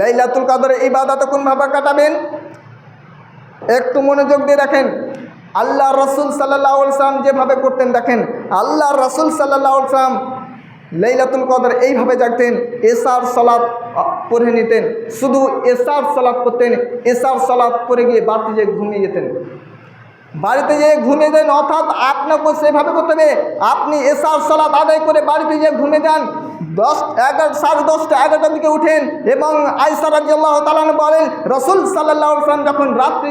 লাইলাতুল কাদরে ইবাদত কোনভাবে কাটাবেন। একটু মনোযোগ দিয়ে দেখেন। আল্লাহ রসুল সাল্লাহ সাল্লাম যেভাবে করতেন দেখেন। আল্লাহ রসুল সাল্লাহ সাল্লাম লাইলাতুল কদর এইভাবে জাগতেন, এসার সলাৎ পড়ে নিতেন, শুধু এসার সলাৎ করতেন এসার সলাৎ পরে গিয়ে বাড়িতে যেয়ে ঘুমিয়ে যেতেন। বাড়িতে যেয়ে ঘুমিয়ে যান, অর্থাৎ আপনাকে সেভাবে করতে হবে। আপনি এসার সলাৎ আদায় করে বাড়িতে যেয়ে ঘুমিয়ে যান। দশ, এগারো, সাড়ে দশটা, এগারোটার দিকে উঠেন এবং আয়সা রাজিয়াল্লাহ তালান বলেন, রসুল সাল্লাহ সাল্লাম যখন রাত্রি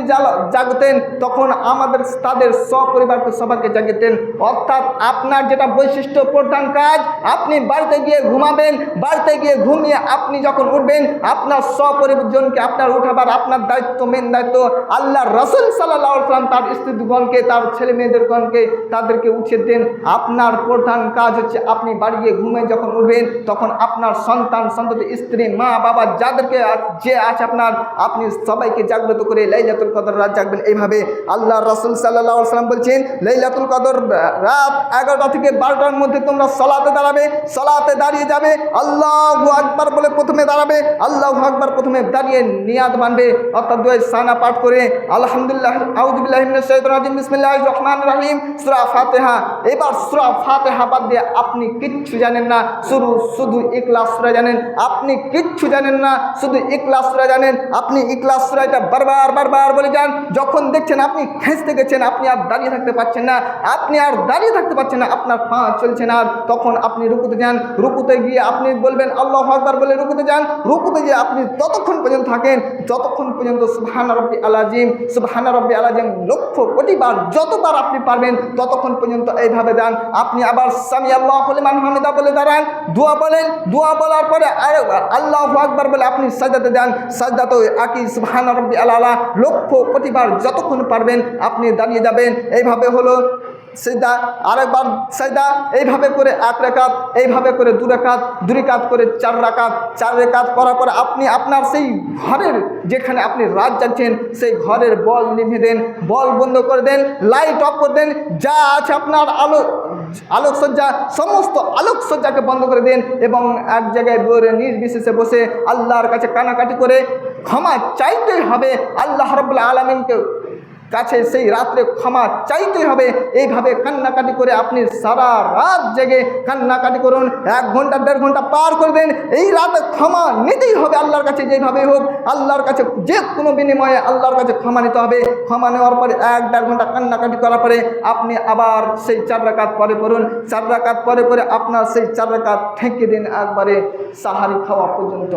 জাগতেন, তখন আমাদের, তাদের সপরিবারকে সবাইকে জাগতেন অর্থাৎ আপনার যেটা বৈশিষ্ট্য প্রধান কাজ, আপনি বাড়িতে গিয়ে ঘুমাবেন, বাড়িতে গিয়ে ঘুমিয়ে আপনি যখন উঠবেন, আপনার সপরিজনকে আপনার উঠাবার আপনার দায়িত্ব মেন দায়িত্ব আল্লাহ রসুল সাল্লাহ সাল্লাম তার স্ত্রীগণকে, তার ছেলে মেয়েদেরগণকে তাদেরকে উঠিয়ে দেন আপনার প্রধান কাজ হচ্ছে আপনি বাড়ি গিয়ে ঘুমে যখন উঠবেন তখন আপনার সন্তান, সন্ততি, স্ত্রী, মা, বাবা, যাদেরকে যে আছে আপনার, আপনি সবাইকে জাগ্রত করে লাইলাতুল কদর রাত জাগবেন। এইভাবে আল্লাহ রসুল সাল্লাহ সাল্লাম বলছেন, লাইলাতুল কদর রাত এগারোটা থেকে বারোটার মধ্যে তোমরা সলাতে দাঁড়াবে, সলাতে দাঁড়িয়ে যাবে, আল্লাহ আকবার বলে প্রথমে দাঁড়াবে, আল্লাহ আকবার প্রথমে দাঁড়িয়ে নিয়াদ বানবে অর্থাৎ দুই সানা পাঠ করে, আলহামদুলিল্লাহ আউজুবিল্লাহ রাজিম বিসমিল্লাহ রহমান রহিম, সুরা ফাতেহা। এবার সুরা ফাতেহা বাদ দিয়ে আপনি কিচ্ছু জানেন না শুরু শুধু ইকলাস সুরা জানেন, আপনি কিচ্ছু জানেন না, শুধু ইকলাস সুরা জানেন, আপনি ইকলাস সুরাটা বারবার বারবার বলে যান, যখন দেখছেন আপনি খেঁচতে গেছেন, আপনি আর দাঁড়িয়ে থাকতে পারছেন না, আপনি আর দাঁড়িয়ে থাকতে পারছেন না, আপনার পা চলছে না, তখন আপনি রুকুতে যান, রুকুতে গিয়ে আপনি বলবেন, আল্লাহ আকবার বলে রুকুতে যান, রুকুতে গিয়ে আপনি ততক্ষণ পর্যন্ত থাকেন, যতক্ষণ পর্যন্ত সুবহানা রব্বি আলাজিম সুবহানা রব্বি আলাজিম লক্ষ কোটিবার যতবার আপনি পারবেন, ততক্ষণ পর্যন্ত এইভাবে যান, আপনি আবার সামি আল্লাহ হলিমান হামিদা বলে দাঁড়ান দোয়া বলেন, দোয়া বলার পরে আল্লাহ আকবার বলে আপনি সাজাতে যান সাজদাতে আকি, সুবহানা রব্বি আলা লক্ষ কোটিবার যতক্ষণ পারবেন আপনি দাঁড়িয়ে যাবেন। এইভাবে হলো সেদা আরেকবার সেদা এইভাবে করে এক রেখাত, এইভাবে করে দু রেখাত দু রেখাত করে চার রাকাত চার রেখাত করার পরে আপনি আপনার সেই ঘরের যেখানে আপনি রাত যাচ্ছেন সেই ঘরের বল নিভে দেন, বল বন্ধ করে দেন লাইট অফ করে দেন, যা আছে আপনার আলো আলোকসজ্জা, সমস্ত আলোকসজ্জাকে বন্ধ করে দিন এবং এক জায়গায় দৌড়ে নির্বিশেষে বসে আল্লাহর কাছে কানাকাটি করে ক্ষমা চাইতেই হবে আল্লাহ রবুল্লা আলমিনকে। কাছে সেই রাত্রে ক্ষমা চাইতেই হবে। এইভাবে কান্নাকাটি করে আপনি সারা রাত জেগে কান্নাকাটি করুন। এক ঘণ্টা, দেড় ঘণ্টা পার করবেন। এই রাতে ক্ষমা নিতেই হবে আল্লাহর কাছে যেভাবে হোক। আল্লাহর কাছে যে কোনো বিনিময়ে আল্লাহর কাছে ক্ষমা নিতে হবে। ক্ষমা নেওয়ার পরে এক, দেড় ঘণ্টা কান্নাকাটি করার পরে আপনি আবার সেই চার রাকাত পরে পড়ুন। চার রাকাত পরে পরে আপনার সেই চার রাকাত ঠেকে দিন একবারে সাহারি খাওয়া পর্যন্ত।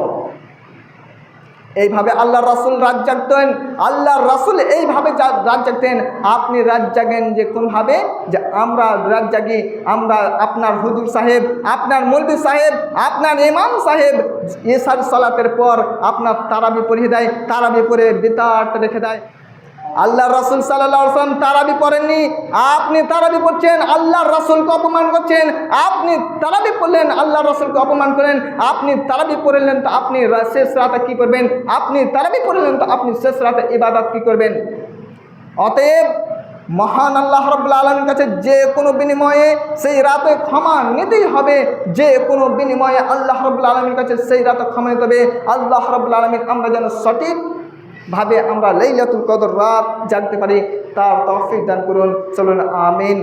এইভাবে আল্লাহ রাসুল রাত জাগতেন আল্লাহ রাসুল এইভাবে রাত জাগতেন, আপনি রাত জাগেন যে কোনভাবে? যে আমরা রাত জাগি, আমরা আপনার হুজুর সাহেব, আপনার মলবি সাহেব, আপনার ইমাম সাহেব এসার সালাতের পর আপনার তারাবি পরিয়ে দেয়, তারাবি পরে বেতার রেখে দেয়। আল্লাহ রসুল সাল্লাম তারাবি পড়েননি। আপনি তারাবি পড়ছেন আল্লাহ রসুলকে অপমান করছেন। আপনি তারাবি পড়লেন আল্লাহ রসুলকে অপমান করেন। আপনি তারাবি পড়লেন, তো আপনি শেষ রাতে কী করবেন? আপনি তারাবি পড়লেন, তো আপনি শেষ রাতে ইবাদত কী করবেন? অতএব মহান আল্লাহ রব্লা আলমীর কাছে যে কোনো বিনিময়ে সেই রাতে ক্ষমা নিতেই হবে। যে কোনো বিনিময়ে আল্লাহ রব্লা আলমীর কাছে সেই রাতে ক্ষমা নিতে হবে। আল্লাহ রব্লা আলমিন আমরা যেন সঠিক ভাবে আমরা লাইলাতুল কদর রাত জানতে পারি। তার তৌফিক দান করুন। চলুন আমিন।